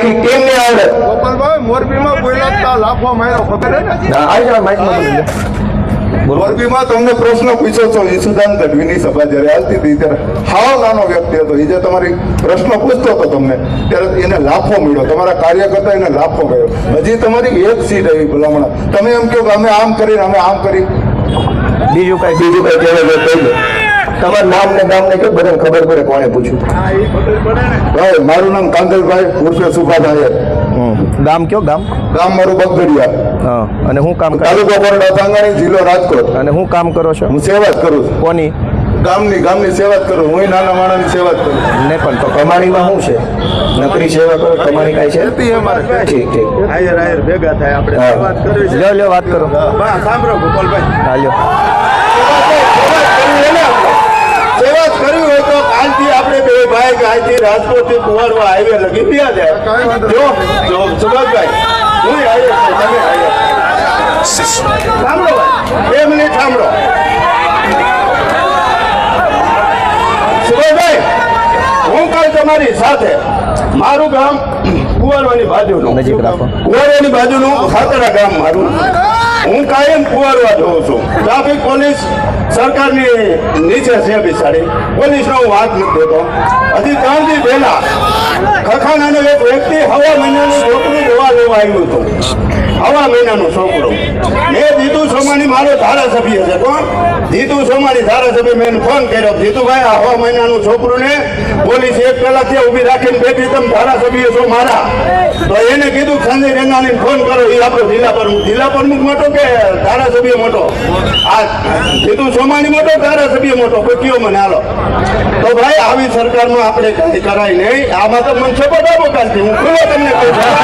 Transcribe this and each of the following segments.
આખી ટીમની આવડે. ગોપાલભાઈ મોરબીમાં બોલ્યા તા લાફો માર્યો ખબર મોરબીમાં તમને પ્રશ્ન પૂછો છો ઈસુદાન ગઢવીની સભા જ્યારે હાલતી હતી ત્યારે હાવ નાનો વ્યક્તિ હતો. એ જે તમારી પ્રશ્ન પૂછતો હતો તમને ત્યારે એને લાફો મળ્યો. તમારા કાર્યકર્તા એને લાફો મળ્યો હજી તમારી એક સીટ આવી ભલામણ. તમે એમ કહો કે અમે આમ કરીને અમે આમ કરી. બીજું કઈ બીજું કઈ કહેવાય તમારું નામ ને ગામ ને કયો બધાને ખબર પડે કોણે પૂછ્યું? ભાઈ મારું નામ કાંતલભાઈ ઉર્ફે સુભાષ ગામ કયો? ગામ? ગામ મારું બગદડિયા. હા. અને હું કામ કરો? તાલુકો બરોડા સાંગાણી જિલ્લો રાજકોટ. અને હું કામ કરો છો? હું સેવા જ કરું છું. કોની? ગામની ગામની સેવા જ કરું. હું નાના માણસની સેવા જ કરું ને પણ તો કમાણીમાં શું છે? નકરી સેવા કરો? કમાણી કાંઈ છે? ઠીક ઠીક. આયર આયર ભેગા થાય. આપણે વાત કરવી છે. લ્યો લ્યો વાત કરો. સાંભળો ગોપાલભાઈ. હા લ્યો સેવા જ કરવી હોય તો કાલથી આપણે બે ભાઈ કે આજથી રાજકોટથી કુંવરવા હાઈવે લગી ગયા જાય. જો જો સુભાષભાઈ હું હાઈવે તમે હાઈવે સાંભળો બે મિનિટ સાંભળો. સુભાષભાઈ હું કાલ તમારી સાથે મારું ગામ કુંવરવાની બાજુનું. નજીક રાખો. કુવારવાની બાજુનું ખાતરા ગામ મારું હું કાયમ કુવારવા જોઉં છું. ટ્રાફિક પોલીસ સરકારની નીચે છે બિચારી. પોલીસનો હું વાત નથી દેતો હજી ત્રણ દી પહેલા ખખાનાનો એક વ્યક્તિ હવા મહિનાનું છોકરું જોવા લેવા આવ્યું હતું. હવા મહિનાનું છોકરો. મેં જીતુ સોમાણી મારો ધારાસભ્ય છે, કોણ? જીતુ સોમાણી ધારાસભ્ય, મેં ફોન કર્યો. જીતુભાઈ, આ હવા મહિનાનું છોકરોને પોલીસ એક કલાકથી ઊભી રાખીને બેઠી, તમે ધારાસભ્ય છો મારા. તો એને કીધું સંજય રેંગાણીને ફોન કરો એ આપણો જિલ્લા પ્રમુખ જિલ્લા પ્રમુખ મોટો કે ધારાસભ્ય મોટો? આ જીતુ સોમાણી મોટો, ધારાસભ્ય મોટો? કોઈ કયો મને, હાલો. તો ભાઈ, આવી સરકારમાં આપણે કઈ કરાય નહીં. આમાં તો મને સપોર્ટ આપો કાલથી. હું ખુલ્લો તમને કહું છું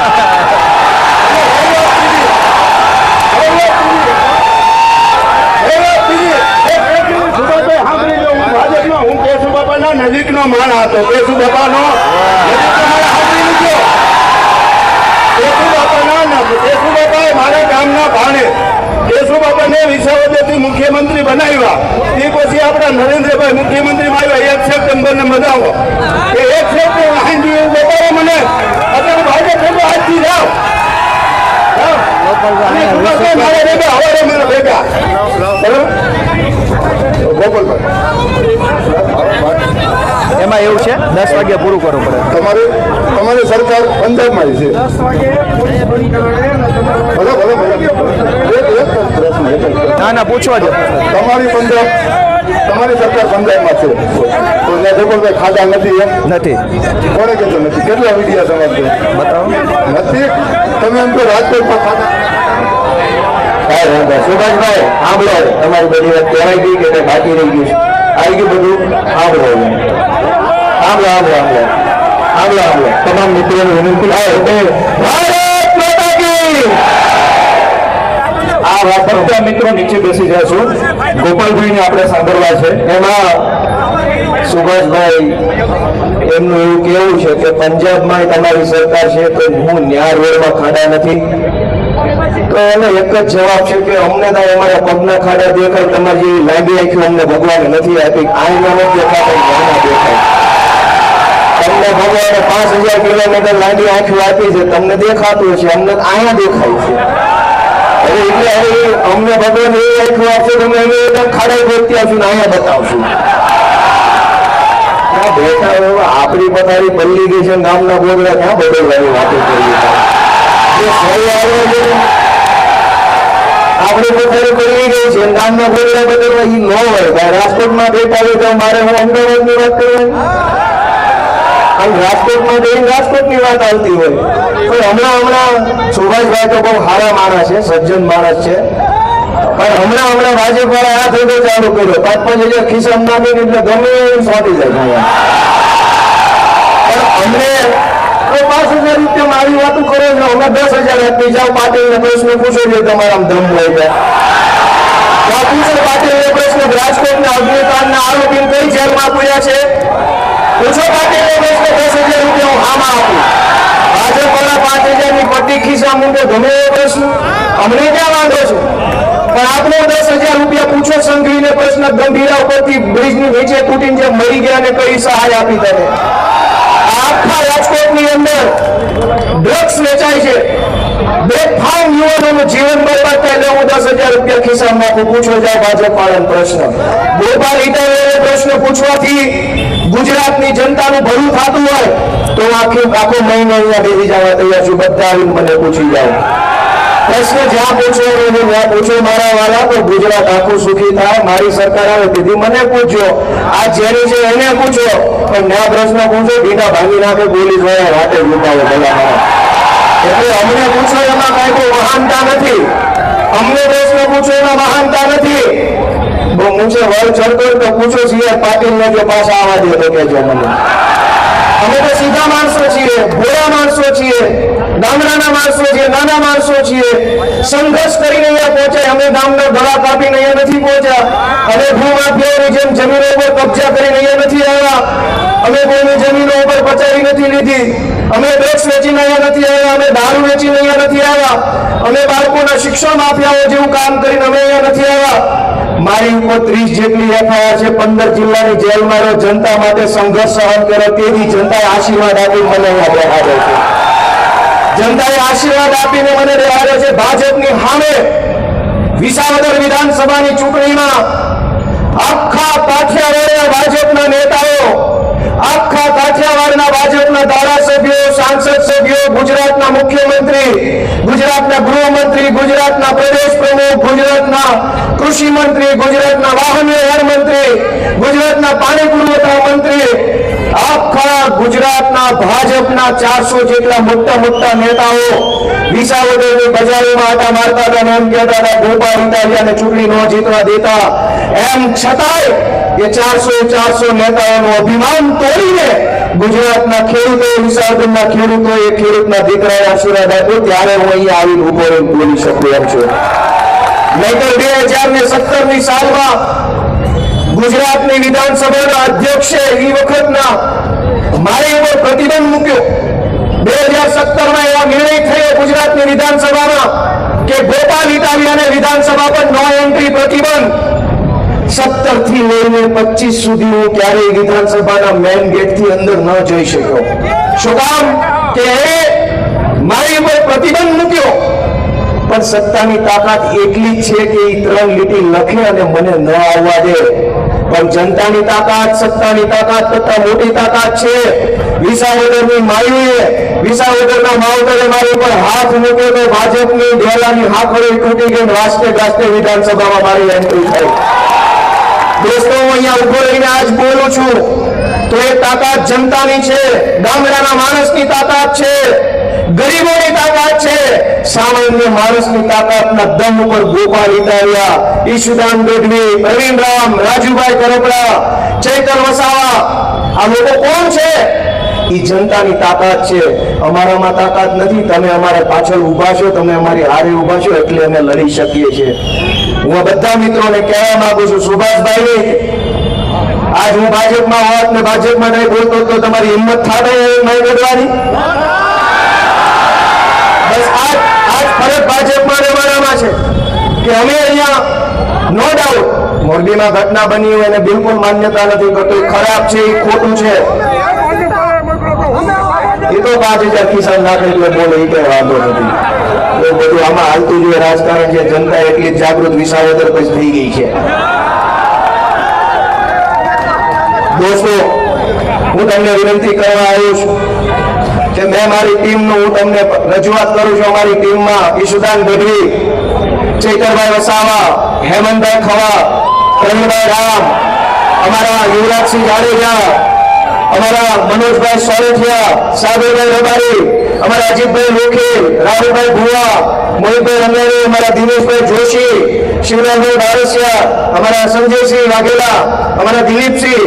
હું કેશુ બાપાના માણ હતો કેશુ બાપાનો. કેશુ મુખ્યમંત્રી બનાવ્યા. એ પછી આપણા નરેન્દ્રભાઈ મુખ્યમંત્રી આવ્યા. એક સપ્ટેમ્બરને મનાવો. કે એક સપ્ટેમ્બર એવું બતાવો મને. અત્યારે ભાજપ ભેગો આજથી જાઓ. ભેગા. બરાબર? ગોપાલભાઈ. એમાં એવું છે દસ વાગ્યા પૂરું કરવું પડે. તમારે તમારી સરકાર પંજાબમાં છે. ના ના પૂછવા દો. તમારી પંજાબ તમારી સરકાર પંજાબમાં છે. તો જબરદસ્ત ખાધા નથી એમ? નથી. કોણે કીધું નથી? કેટલા મીડિયા સમાજ? બતાવો. નથી. તમે એમ તો રાજકોટમાં ખાધા કાંઈ વાંધો સુભાષભાઈ સાંભળો તમારી બધી વાત કહેવાય ગઈ કે બાકી રહી ગયું છે. આવી ગયું બધું? હવે. સાંભળો સાંભળો સાંભળો સાંભળો સાંભળો તમામ મિત્રોને વિનંતી આ વાત બધા મિત્રો નીચે બેસી જશું ગોપાલભાઈને આપણે સાંભળવા છે. એમાં સુભાષભાઈ એમનું એવું કેવું છે કે પંજાબમાં તમારી સરકાર છે તો હું ન્યાય રોડમાં ખાડા નથી. તો એનો એક જ જવાબ છે કે અમને તો અમારા પગના ખાડા દેખાય, તમારી જેવી લાંબી આંખી અમને ભગવાને નથી આપી. આઈના નથી દેખાતા દેખાય. તમને ભગવાને પાંચ હજાર કિલોમીટર લાંબી આંખી આપી છે, તમને દેખાતું છે અમને અહીંયા દેખાય છે. અમને ભગવાન એ આંખું આપશે તો અમે એને ખાડા ગોતતી આવશું ને અહીંયા બતાવશું. આપણી પથારી બદલી ગઈ છે, ગામના બોગડા ક્યાં બદલવાની વાતો કરીએ? આપણે હમણાં હમણાં સુભાષભાઈ તો બહુ માણસ છે, સજ્જન માણસ છે. પણ હમણાં હમણાં ભાજપ વાળા આ ધંધો ચાલુ કર્યો. પાંચ પાંચ હજાર ખિસ્સામાં એટલે ગમે એમ સોંટી જાય. અમને તો પાંચ હજાર રૂપિયામાં આવી વાતો કરો અમે દસ હજાર બીજા જાઓ પાટીલને પ્રશ્ન પૂછો છો તમારા ધમ હોય છે. તો આ પૂછો પાટીલને રાજકોટ ના રાજકોટના અગ્નિકાંડના આરોપીને કઈ જેલમાં છે? પૂછો પ્રશ્ન. દસ હજાર રૂપિયા આમાં આપું. ભાજપ વાળા પાંચ હજારની પટ્ટી ખિસ્સા મૂકે. પ્રશ્ન. અમને ક્યાં વાંધો છે? પણ આપણે દસ હજાર રૂપિયા પૂછો સંઘવીને પ્રશ્ન. ગંભીરા ઉપરથી બ્રિજની નીચે તૂટીને જે મરી ગયા ને કઈ સહાય આપી તને? આખા રાજકોટની અંદર વેચાય છે. બેફામ યુવાનોનું જીવન બરબાદ થાય એટલે હું દસ હજાર રૂપિયા ખિસ્સામાં નાખું પૂછો જાય ભાજપ વાળાનો પ્રશ્ન. ગોપાલ ઇટાલિયાને પ્રશ્ન પૂછવાથી ગુજરાતની જનતાનું ભલું થતું હોય તો આખું આખી મહિનો અહીંયા બેસી જવા તૈયાર છું. બધા મને પૂછી જાઓ. પ્રશ્ન જ્યાં પૂછો ત્યાં પૂછો મારા વાલા, તો ગુજરાત આખું સુખી થાય. મારી સરકાર આવે તેથી મને પૂછજો આ જેની છે એને પૂછો. પણ ના પ્રશ્ન પૂછો બીટા ભાંગી નાખે પોલીસવાળા વાટે લૂંટાવો ભલા એટલે અમને પૂછો એમાં કઈ કોઈ મહાનતા નથી. અમને પ્રશ્ન પૂછો એમાં મહાનતા નથી. હું ઊંચે વર ચડતો તો પૂછો સીઆર પાટીલને જો પાછા આવવા દે તો કહેજો મને. અમે તો સીધા માણસો છીએ, ભોળા માણસો છીએ, ગામડાના માણસો છીએ, નાના માણસો છીએ. સંઘર્ષ કરીને અહીંયા પહોંચ્યા, અમે ગામના ગળા કાપીને અહીંયા નથી પહોંચ્યા. અમે ભૂમાફિયાઓની જેમ જમીનો ઉપર કબજા કરીને અહીંયા નથી આવ્યા. અમે કોઈની જમીનો ઉપર પચાવી નથી લીધી. અમે ડ્રગ્સ વેચીને અહીંયા નથી આવ્યા, અમે દારૂ વેચીને અહીંયા નથી આવ્યા. અમે બાળકોના શિક્ષણ માફિયાઓ જેવું કામ કરીને અમે અહીંયા નથી આવ્યા. મારી ઉપર ત્રીસ જેટલી એફઆઈઆર છે, પંદર જિલ્લાની જેલમાં જનતા માટે સંઘર્ષ સહન કર્યો તેથી જનતાએ આશીર્વાદ આપી મને અહીંયા બેહાડે છે. જનતાએ આશીર્વાદ આપીને મને બેહાડે છે. ભાજપની હામે વિસાવદર વિધાનસભાની ચૂંટણીમાં આખા કાઠિયાવાડના ભાજપના નેતાઓ આખા કાઠિયાવાડના ભાજપના ધારાસભ્યો, સાંસદ સભ્યો, ગુજરાતના મુખ્યમંત્રી, ગુજરાતના ગૃહમંત્રી, ગુજરાતના પ્રદેશ પ્રમુખ, ગુજરાતના કૃષિ મંત્રી, ગુજરાતના વાહન વ્યવહાર મંત્રી, ગુજરાતના પાણી પુરવઠા મંત્રી, આખા ગુજરાતના ભાજપના ચારસો જેટલા મોટા મોટા નેતાઓ વિસાવદરની બજારોમાં આટા મારતા હતા એમ કહેતા હતા, ગોપાલ ઇટાલિયાને ચૂંટણી ન જીતવા દેતા. એમ છતાંય એ ચારસો ચારસો નેતાઓનું અભિમાન તોડીને ગુજરાતના ખેડૂતો વિસાવદરના ખેડૂતો એ ખેડૂતના દીકરાએ આશીર્વાદ આપ્યો, ત્યારે હું અહીંયા આવીને ઊભો રહીને બોલી શકું એમ છું. નહીતર બે હજાર ને સત્તરની સાલમાં ગુજરાતની વિધાનસભાના અધ્યક્ષે એ વખતના મારી ઉપર પ્રતિબંધ મૂક્યો. બે હજાર સત્તરમાં એવો નિર્ણય થયો ગુજરાતની વિધાનસભામાં કે ગોપાલ ઇટાલિયાને વિધાનસભા પર નો એન્ટ્રી પ્રતિબંધ સત્તરથી લઈને પચીસ સુધી હું ક્યારેય વિધાનસભાના મેન ગેટથી અંદર ન જઈ શક્યો. શું કામ? કે મારી ઉપર પ્રતિબંધ મૂક્યો. પણ સત્તાની તાકાત એટલી છે કે એ ત્રણ લીટી લખે અને મને ન આવવા દે. પણ જનતાની તાકાત, સત્તાની તાકાત કરતા મોટી તાકાત છે. વિસાવદરની માયુએ વિસાવદરના માવતરે મારી ઉપર હાથ મૂક્યો તો ભાજપની ડેલાની હાકડી તૂટી ગઈ રાષ્ટ્રીય રાષ્ટ્રીય વિધાનસભામાં મારી એન્ટ્રી થઈ. દોસ્તો હું અહીંયા ઊભો રહીને આજ બોલું છું, તો એ તાકાત જનતાની છે, ગામડાના માણસની તાકાત છે, ગરીબોની તાકાત છે. સામાન્ય માણસની તાકાતના દમ ઉપર ગોપાલ ઇટાલિયા, ઈશુદાન ગઢવી, પ્રવીણ રામ, રાજુભાઈ કરોપડા ચૈતન વસાવા, આ લોકો કોણ છે? એ જનતાની તાકાત છે. અમારામાં તાકાત નથી. તમે અમારે પાછળ ઊભા છો, તમે અમારી હારે ઊભા છો, એટલે અમે લડી શકીએ છીએ. હું બધા મિત્રોને કહેવા માંગુ છું, સુભાષભાઈ, આજ હું ભાજપમાં હોત ને ભાજપમાં નહીં બોલતો તો તમારી હિંમત થાય નહીં કરવાની બસ આજ આજ ભાજપમાં રહેવાનામાં છે કે અમે અહીંયા નો ડાઉટ મોરબીમાં ઘટના બની હોય એને બિલકુલ માન્યતા નથી કરતો ખરાબ છે, એ ખોટું છે. એ તો પાંચ હજાર કિસાન નાખે બોલે એ કઈ વાંધો નથી. એ બધું આમાં હાલતું જોઈએ રાજકારણ છે, જનતા એટલી જાગૃત, વિસાવદર પછી થઈ ગઈ છે. દોસ્તો, હું તમને વિનંતી કરવા આવ્યો છું કે મેં મારી ટીમનું, હું તમને રજૂઆત કરું છું, અમારી ટીમમાં ઈશુદાન ગઢવી, ચૈતરભાઈ વસાવા, હેમંતભાઈ ખવા, પ્રવીણભાઈ રામ, અમારા યુવરાજસિંહ જાડેજા અમારા મનોજભાઈ સોરઠિયા સાધુભાઈ રબારી, અમારા અજીતભાઈ લોખેલ રાહુલભાઈ ભુવા, મોહિતભાઈ રંગારી અમારા દિનેશભાઈ જોશી શિવરાજભાઈ બારસિયા, અમારા સંજયસિંહ વાઘેલા, અમારા દિલીપસિંહ,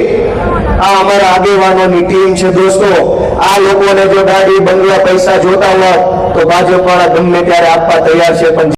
આ અમારા આગેવાનોની ટીમ છે દોસ્તો. આ લોકોને જો ગાડી બંગલા પૈસા જોતા હોય તો ભાજપ વાળા ગમે ત્યારે આપવા તૈયાર છે, પણ